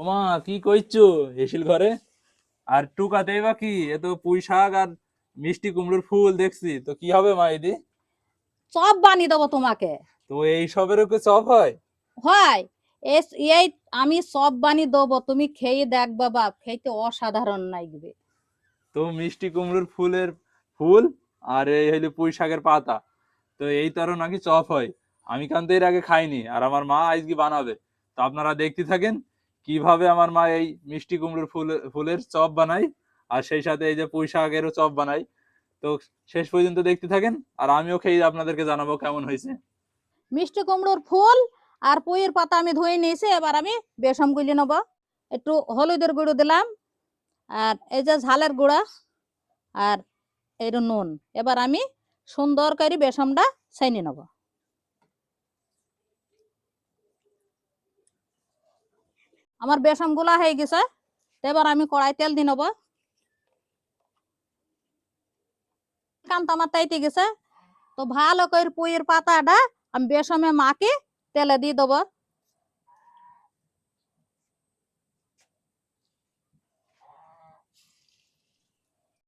ওমা কি কইছো হেসিল ঘরে? আর টুকাতেই বা কি? এ তো পুঁই শাক আর মিষ্টি কুমড়োর ফুল দেখছি। তো কি হবে মা এদি? চপ বানিয়ে দেবো তোমাকে। তো এই সবেরও কি চপ হয়? হয়। এস- এই আমি সব বানিয়ে দেবো। তুমি খেয়ে দেখবা বাপ খেতে অসাধারণ লাগবে। তো মিষ্টি কুমড়োর ফুলের ফুল আর এই হইল পুঁই শাকের পাতা। তো এই তরো নাকি চপ হয়। আমি কিন্তু এর আগে খাইনি। আর আমার মা আজকে বানাবে। তো আপনারা দেখতে থাকেন। কীভাবে আমার মা এই মিষ্টি কুমড়োর ফুল, ফুলের চপ বানাই আর সেই সাথে এই যে পুঁই শাকেরও চপ বানাই তো শেষ পর্যন্ত দেখতে থাকেন, আর আমিও খেয়ে আপনাদেরকে জানাব কেমন হয়েছে। মিষ্টি কুমড়োর ফুল আর পুঁইয়ের পাতা আমি ধুয়ে নিয়েছি, এবার আমি বেসম গুলি নেব। একটু হলুদের গুঁড়ো দিলাম, আর এই যে ঝালের গুঁড়া, আর যে নুন। এবার আমি সুন্দর করে বেসমটা ছাইনি নেব। আমার বেসমগুলা হয়ে গেছে এবার আমি কড়াই তেল দিয়ে নেব। কান্ত আমার তাইতে গেছে, তো ভালো করে পুঁইয়ের পাতাটা আমি বেসমে মাকে তেলে দিয়ে দেবো।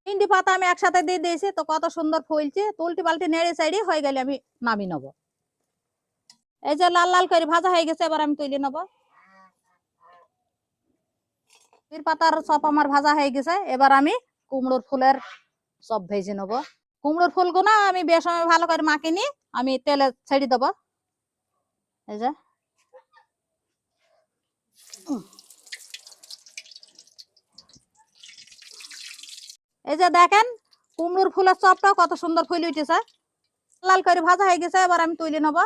তিনটি পাতা আমি একসাথে দিয়ে দিয়েছি, তো কত সুন্দর ফুলছে তুলটি পাল্টি নেড়ে সাইডে হয়ে গেলে আমি নামিয়ে নেব। এই যে লাল লাল করে ভাজা হয়ে গেছে, এবার আমি তুলে নেব। পুঁইয়ের পাতার সব আমার ভাজা হয়ে গেছে। এবার আমি কুমড়োর ফুলের সব ভেজে নেব। কুমড়োর ফুলগুলো আমি বেসমে ভালো করে মাখিয়ে নিয়ে আমি তেলে ছেড়ে দেবো। এই যে। এই যে দেখেন, কুমড়োর ফুলের চপটাও কত সুন্দর ফুল উঠেছে। লাল করে ভাজা হয়ে গেছে, এবার আমি তুলে নেব।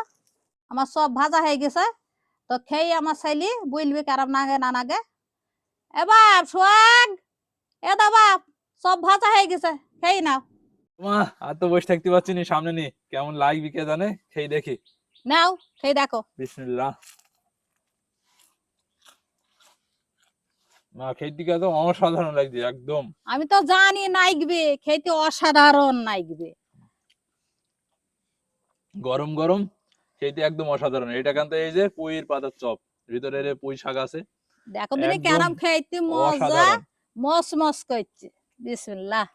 আমার সব ভাজা হয়ে গেছে। তো খেয়ে আমার ছেলে বুঝবি কারাম নাগে না নাগে। এ বাপ সোয়াগ এ দা বাপ সব ভাজা হয়ে গেছে খেয়ে নাও। মা আর তো বসে থাকতে পারছি না সামনে নি কেমন লাগবে কে জানে? খেয়ে দেখি। নাও খেয়ে দেখো। বিসমিল্লাহ। মা খেতে তো অসাধারণ লাগছে একদম। আমি তো জানি নাইগবে খেতে অসাধারণ নাইগবে। গরম গরম খেতে একদম অসাধারণ। এটা কিন্তু এই যে পুঁইয়ের পাতার চপ ভিতরে রে পুঁই শাক আছে দেখো দিনে কেরাম খাইতে মজা মস মস করছে। বিসমিল্লাহ।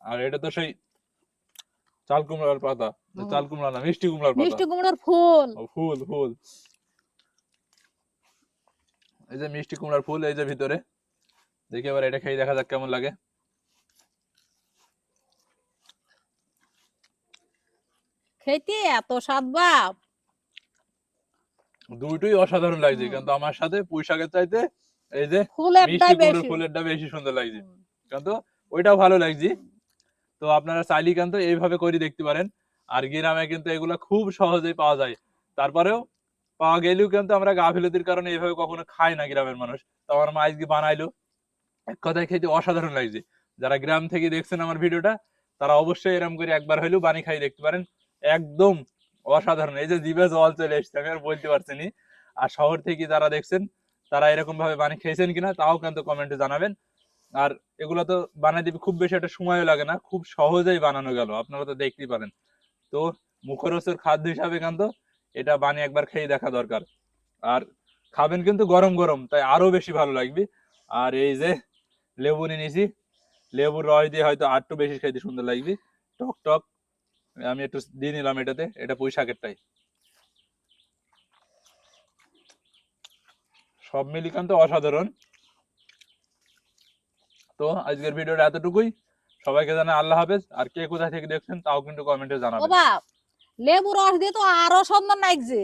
আর এটা তো সেই চাল কুমড়ার পাতা। চাল কুমড়া না মিষ্টি কুমড়ার পাতা। মিষ্টি কুমড়োর ফুল। ফুল ফুল। এই যে মিষ্টি কুমড়ার ফুল এই যে ভিতরে। দেখি এবার এটা খেয়ে দেখা যাক কেমন লাগে। খেতে এত স্বাদ বাপ। দুটোই অসাধারণ লাগছে কিন্তু আমার সাথে পুঁই শাকের চাইতে এই যে মিষ্টি কুমড়োর ফুলেরটা বেশি সুন্দর লাগছে। কিন্তু ওইটাও ভালো লাগছে। তো আপনারা চাইলে কিন্তু এইভাবে করে দেখতে পারেন। আর গ্রামে কিন্তু এগুলো খুব সহজেই পাওয়া যায়। তারপরেও পাওয়া গেলেও কিন্তু আমরা গাফিলতির কারণে এইভাবে কখনো খাই না গ্রামের মানুষ। তো আমার মা আজকে বানাইলো। এক কথায় খেতে অসাধারণ লাগছে। যারা গ্রাম থেকে দেখছেন আমার ভিডিওটা তারা অবশ্যই এরকম করে একবার হইলেও বানিয়ে খাই দেখতে পারেন। একদম অসাধারণ। এই যে জিভে জল চলে এসছে, আমি আর বলতে পারছি। আর শহর থেকে যারা দেখছেন, তারা এরকম ভাবে বানিয়ে খেয়েছেন কিনা, তাও কিন্তু কমেন্টে জানাবেন। আর এগুলো তো বানাই দিবে, খুব বেশি একটা সময়ও লাগে না, খুব সহজেই বানানো গেল, আপনারা তো দেখতেই পারেন। তো মুখরোচের খাদ্য হিসাবে কিন্তু এটা বানিয়ে একবার খেয়ে দেখা দরকার। আর খাবেন কিন্তু গরম গরম, তাই আরও বেশি ভালো লাগবে। আর এই যে লেবু নিয়ে নিয়েছি লেবুর রস দিয়ে হয়তো আরটু বেশি খেতে সুন্দর লাগবে। টক টক আমি একটু দিয়ে নিলাম এটাতে, এটা পুঁই শাকেরটাই। সব মিলিকান্ত অসাধারণ। তো আজকের ভিডিওটা এতটুকুই। সবাইকে জানা আল্লাহ হাফেজ। আর কে কোথায় থেকে দেখছেন, তাও কিন্তু কমেন্টে জানাবেন। লেবু রস দিয়ে তো আরও সুন্দর লাগছে।